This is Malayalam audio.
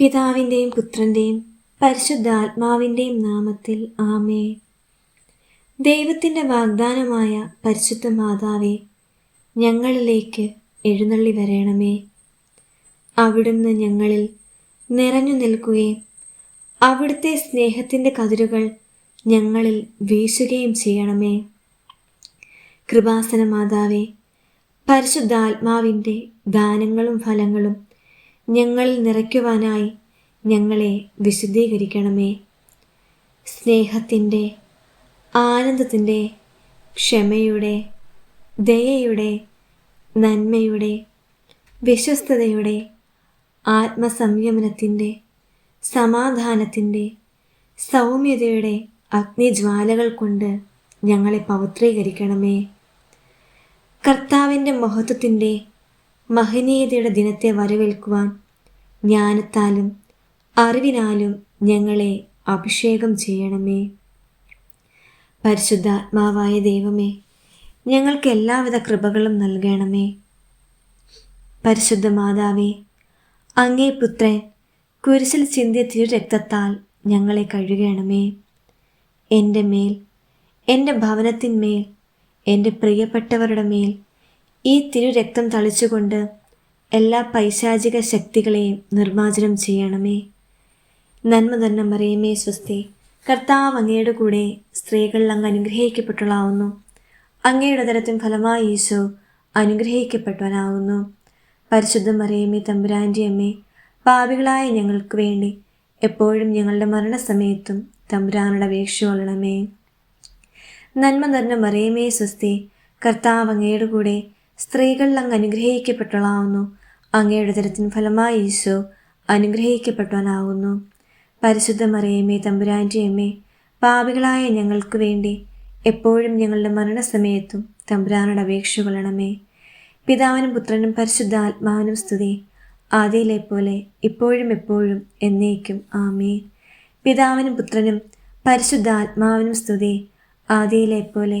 പിതാവിന്റെയും പുത്രന്റെയും പരിശുദ്ധാത്മാവിന്റെയും നാമത്തിൽ ആമേ ദൈവത്തിന്റെ വാഗ്ദാനമായ പരിശുദ്ധ മാതാവേ ഞങ്ങളിലേക്ക് എഴുന്നള്ളി വരണമേ. അവിടുന്ന് ഞങ്ങളിൽ നിറഞ്ഞു നിൽക്കുകയും അവിടുത്തെ സ്നേഹത്തിന്റെ കതിരുകൾ ഞങ്ങളിൽ വീശുകയും ചെയ്യണമേ. കൃപാസന മാതാവേ പരിശുദ്ധാത്മാവിന്റെ ദാനങ്ങളും ഫലങ്ങളും ഞങ്ങളിൽ നിറയ്ക്കുവാനായി ഞങ്ങളെ വിശുദ്ധീകരിക്കണമേ. സ്നേഹത്തിന്റെ ആനന്ദത്തിന്റെ ക്ഷമയുടെ ദയയുടെ നന്മയുടെ വിശ്വസ്തതയുടെ ആത്മസംയമനത്തിന്റെ സമാധാനത്തിന്റെ സൗമ്യതയുടെ അഗ്നിജ്വാലകൾ കൊണ്ട് ഞങ്ങളെ പവിത്രീകരിക്കണമേ. കർത്താവിന്റെ മഹത്വത്തിന്റെ മഹനീയതയുടെ ദിനത്തെ വരവേൽക്കുവാൻ ജ്ഞാനത്താലും അറിവിനാലും ഞങ്ങളെ അഭിഷേകം ചെയ്യണമേ. പരിശുദ്ധാത്മാവായ ദൈവമേ ഞങ്ങൾക്ക് എല്ലാവിധ കൃപകളും നൽകണമേ. പരിശുദ്ധ മാതാവേ അങ്ങേ പുത്രൻ കുരിശിൽ ചിന്തിയ തിരുരക്തത്താൽ ഞങ്ങളെ കഴുകണമേ. എന്റെ മേൽ എന്റെ ഭവനത്തിന്മേൽ എന്റെ പ്രിയപ്പെട്ടവരുടെ മേൽ ഈ തിരുരക്തം തളിച്ചുകൊണ്ട് എല്ലാ പൈശാചിക ശക്തികളെയും നിർമ്മാർജനം ചെയ്യണമേ. നന്മ തന്നെ മറിയമേ സ്വസ്തി. കർത്താവ് അങ്ങയുടെ കൂടെ സ്ത്രീകളിൽ അങ്ങ് അനുഗ്രഹിക്കപ്പെട്ടുള്ളാവുന്നു അങ്ങയുടെ തരത്തിൻ ഫലമായി ഈശോ അനുഗ്രഹിക്കപ്പെട്ടവനാവുന്നു. പരിശുദ്ധ മറിയമേ തമ്പുരാന്റെ അമ്മേ. പാപികളായ ഞങ്ങൾക്ക് വേണ്ടി എപ്പോഴും ഞങ്ങളുടെ മരണസമയത്തും തമ്പുരാനുടെ അപേക്ഷ കൊള്ളണമേ. നന്മ നിറഞ്ഞ മറിയമേ സ്വസ്തി. കർത്താവ് അങ്ങയുടെ കൂടെ സ്ത്രീകൾ അങ്ങ് അനുഗ്രഹിക്കപ്പെട്ടവളാവുന്നു. അങ്ങയുടെ തരത്തിന് ഫലമായി ഈശോ അനുഗ്രഹിക്കപ്പെട്ടവനാവുന്നു. പരിശുദ്ധ മറിയമ്മേ തമ്പുരാന്റെ അമ്മേ പാപികളായ ഞങ്ങൾക്ക് വേണ്ടി എപ്പോഴും ഞങ്ങളുടെ മരണസമയത്തും തമ്പുരാനോട് അപേക്ഷ കൊള്ളണമേ. പിതാവിനും പുത്രനും പരിശുദ്ധ ആത്മാവിനും സ്തുതി. ആദ്യയിലെ പോലെ ഇപ്പോഴും എപ്പോഴും എന്നേക്കും ആമേ പിതാവിനും പുത്രനും പരിശുദ്ധ ആത്മാവിനും സ്തുതി. ആദ്യയിലെ പോലെ